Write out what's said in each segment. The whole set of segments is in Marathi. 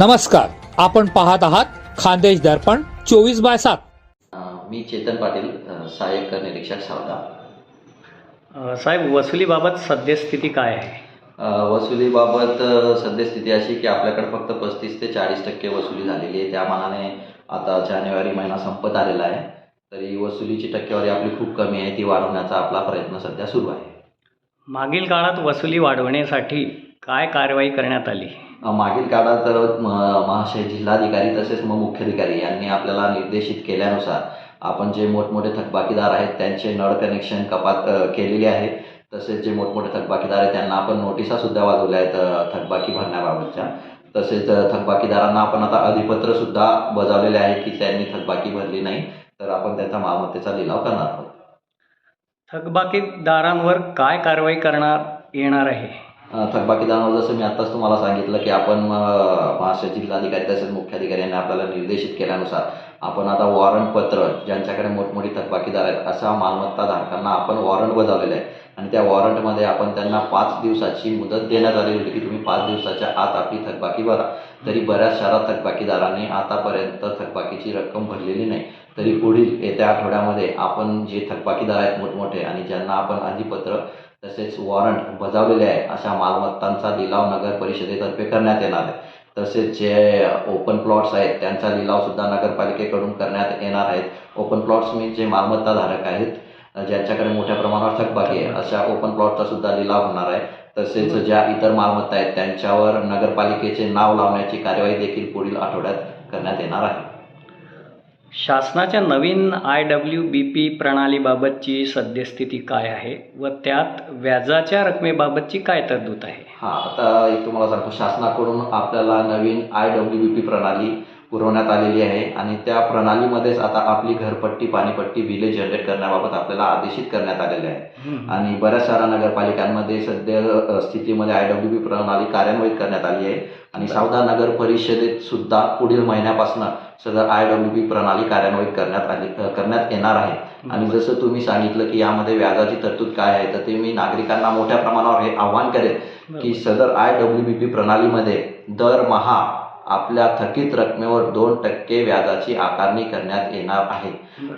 नमस्कार आपण पाहत आहात खानदेश दर्पण चोवीस बाय सात. मी चेतन पाटील सहाय्यक निरीक्षक सावदा साहेब वसुलीबाबत सद्यस्थिती काय आहे? वसुलीबाबत सद्यस्थिती अशी की आपल्याकडे फक्त पस्तीस ते चाळीस टक्के वसुली झालेली आहे. त्या मानाने आता जानेवारी महिना संपत आलेला आहे. तरी वसुलीची टक्केवारी आपली खूप कमी आहे. ती वाढवण्याचा आपला प्रयत्न सध्या सुरू आहे. मागील काळात वसुली वाढवण्यासाठी काय कारवाई करण्यात आली? मागील काळात तर महाशय जिल्हाधिकारी तसेच मग मुख्याधिकारी यांनी आपल्याला निर्देशित केल्यानुसार आपण जे मोठमोठे थकबाकीदार आहेत त्यांचे नळ कनेक्शन कपात केलेले आहे. तसेच जे मोठमोठे थकबाकीदार आहेत त्यांना आपण नोटिसासुद्धा वाजवल्या आहेत थकबाकी भरण्याबाबतच्या. तसेच थकबाकीदारांना आपण आता अधिपत्रसुद्धा बजावलेले आहे की त्यांनी थकबाकी भरली नाही तर आपण त्यांचा मालमत्तेचा लिलाव करणार आहोत. थकबाकीदारांवर काय कारवाई करणार येणार आहे? थकबाकीदारांवर जसं मी आत्ताच तुम्हाला सांगितलं की आपण महाराष्ट्र जिल्हाधिकारी तसेच मुख्याधिकारी यांनी आपल्याला निर्देशित केल्यानुसार आपण आता वॉरंट पत्र ज्यांच्याकडे मोठमोठी थकबाकीदार आहेत अशा मालमत्ता धारकांना आपण वॉरंट बजावलेलं आहे. आणि त्या वॉरंटमध्ये आपण त्यांना पाच दिवसाची मुदत देण्यात आली होती की तुम्ही पाच दिवसाच्या आत आपली थकबाकी भरा. तरी बऱ्याच शहरात थकबाकीदारांनी आतापर्यंत थकबाकीची रक्कम भरलेली नाही. तरी पुढील येत्या आठवड्यामध्ये आपण जे थकबाकीदार आहेत मोठमोठे आणि ज्यांना आपण अधिपत्र तसेच वॉरंट बजावलेले आहे अशा मालमत्तांचा लिलाव नगर परिषदेतर्फे करण्यात येणार आहे. तसेच जे ओपन प्लॉट्स आहेत त्यांचा लिलावसुद्धा नगरपालिकेकडून करण्यात येणार आहेत. ओपन प्लॉट्स मी जे मालमत्ताधारक आहेत ज्यांच्याकडे मोठ्या प्रमाणावर थकबाकी आहे अशा ओपन प्लॉटचा सुद्धा लिलाव होणार आहे. तसेच ज्या इतर मालमत्ता आहेत त्यांच्यावर नगरपालिकेचे नाव लावण्याची कार्यवाही देखील पुढील आठवड्यात करण्यात येणार आहे. शासनाच्या नवीन आय डब्ल्यू बी पी प्रणालीबाबतची सद्यस्थिती काय आहे व त्यात व्याजाच्या रकमेबाबतची काय तरतूद आहे? हां आता तुम्हाला सांगतो. शासनाकडून आपल्याला नवीन आय डब्ल्यू बी पी प्रणाली पुरवण्यात आलेली आहे आणि त्या प्रणालीमध्येच आता आपली घरपट्टी पाणीपट्टी बिले जनरेट करण्याबाबत आपल्याला आदेशित करण्यात आलेले आहे. आणि बऱ्याच साऱ्या नगरपालिकांमध्ये सध्या स्थितीमध्ये आय डब्ल्यू बी प्रणाली कार्यान्वित करण्यात आली आहे. आणि सावदा नगर परिषदेत सुद्धा पुढील महिन्यापासून सदर आय डब्ल्यू बी प्रणाली कार्यान्वित करण्यात आली करण्यात येणार आहे. आणि जसं तुम्ही सांगितलं की यामध्ये व्याजाची तरतूद काय आहे तर ते मी नागरिकांना मोठ्या प्रमाणावर हे आव्हान करेन की सदर आय डब्ल्यू बी पी प्रणालीमध्ये दरमहा आपल्या थकीत रकमेवर दोन टक्के व्याजाची आकारणी करण्यात येणार आहे.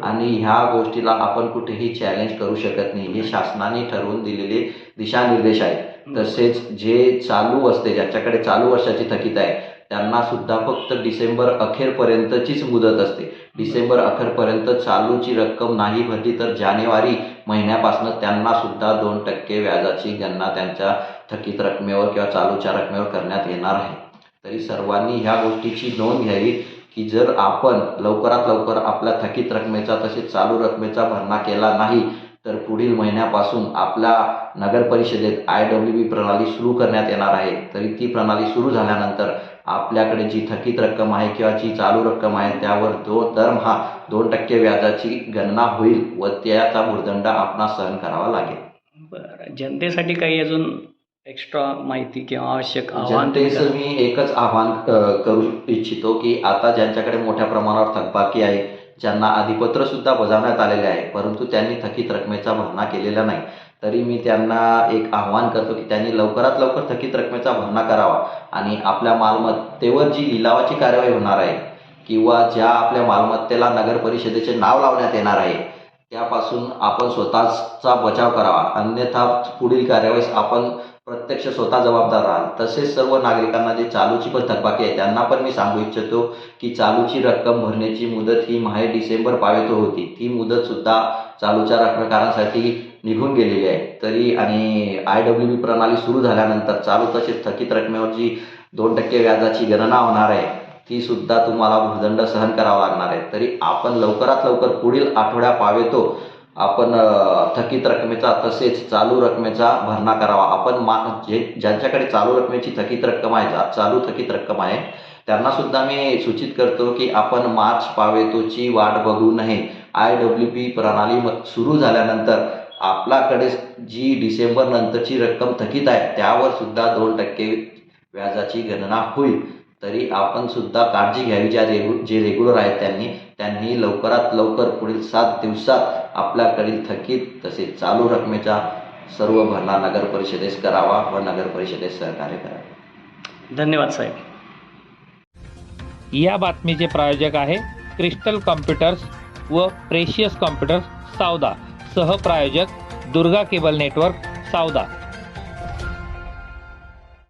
आणि ह्या गोष्टीला आपण कुठेही चॅलेंज करू शकत नाही. हे शासनाने ठरवून दिलेले दिशानिर्देश आहेत. तसेच जे चालू असते ज्याच्याकडे चालू वर्षाची थकीत आहे त्यांना सुद्धा फक्त डिसेंबर अखेरपर्यंतचीच मुदत असते. डिसेंबर अखेरपर्यंत चालूची रक्कम नाही भरली तर जानेवारी महिन्यापासून त्यांना सुद्धा दोन टक्के व्याजाची गणना त्यांच्या थकीत रकमेवर किंवा चालूच्या रकमेवर करण्यात येणार आहे. तरी सर्वांनी ह्या गोष्टीची नोंद घ्यावी की जर आपण लवकरात लवकर आपल्या थकीत रकमेचा तसेच चालू रकमेचा भरणा केला नाही तर पुढील महिन्यापासून आपल्या नगर परिषदेत आय डब्ल्यू बी प्रणाली सुरू करण्यात येणार आहे. तरी ती प्रणाली सुरू झाल्यानंतर आपल्याकडे जी थकीत रक्कम आहे किंवा जी चालू रक्कम आहे त्यावर दो दरमहा दोन टक्के व्याजाची गणना होईल व त्याचा भुर्दंड आपणास सहन करावा लागेल. बरं. जनतेसाठी काही अजून एक्स्ट्रा माहिती किंवा आवश्यक आव्हान जनतेचं मी एकच आव्हान करू इच्छितो की आता ज्यांच्याकडे मोठ्या प्रमाणावर थकबाकी आहे ज्यांना अधिपत्र सुद्धा बजावण्यात आलेले आहे परंतु त्यांनी थकीत रकमेचा भरणा केलेला नाही. तरी मी त्यांना एक आव्हान करतो की त्यांनी लवकरात लवकर थकीत रकमेचा भरणा करावा आणि आपल्या मालमत्तेवर जी लिलावाची कार्यवाही होणार आहे किंवा ज्या आपल्या मालमत्तेला नगर परिषदेचे नाव लावण्यात येणार आहे त्यापासून आपण स्वतःचा बचाव करावा. अन्यथा पुढील कार्यवाहीस आपण प्रत्यक्ष स्वतः जबाबदार राहाल. तसेच सर्व नागरिकांना जे चालूची पण थकबाकी आहे त्यांना पण मी सांगू इच्छितो की चालूची रक्कम भरण्याची मुदत ही माहे डिसेंबर पावेतो होती. ती मुदत सुद्धा चालूच्या रकमेकारांसाठी निघून गेलेली आहे. तरी आणि आय डब्ल्यू बी प्रणाली सुरू झाल्यानंतर चालू तसेच थकीत रकमेवर जी दोन टक्के व्याजाची गणना होणार आहे ती सुद्धा तुम्हाला भूदंड सहन करावा लागणार आहे. तरी आपण लवकरात लवकर पुढील आठवड्या पावेतो आपण थकीत रकमेचा तसेच चालू रकमेचा भरणा करावा. आपण मा जे ज्यांच्याकडे चालू रकमेची थकीत रक्कम आहे जा- चालू थकीत रक्कम आहे त्यांना सुद्धा मी सूचित करतो की आपण मार्च पावेतोची वाट बघू नये. आय डब्ल्यू पी प्रणाली सुरू झाल्यानंतर आपल्याकडे जी डिसेंबर नंतरची रक्कम थकीत आहे त्यावर सुद्धा दोन टक्के व्याजाची गणना होईल. तरी आपण सुद्धा काळजी घ्यावी. ज्या रेगु जे रेग्युलर आहेत त्यांनी त्यांनी लवकरात लवकर पुढील सात दिवसात आपल्याकडील थकीत तसेच चालू रकमेचा सर्व भरणा नगर परिषदेस करावा व नगर परिषदेस सहकार्य करावे. धन्यवाद साहेब. या बातमीचे प्रायोजक आहे क्रिस्टल कॉम्प्युटर्स व प्रेशियस कॉम्प्युटर्स सावदा. सहप्रायोजक दुर्गा केबल नेटवर्क सावदा.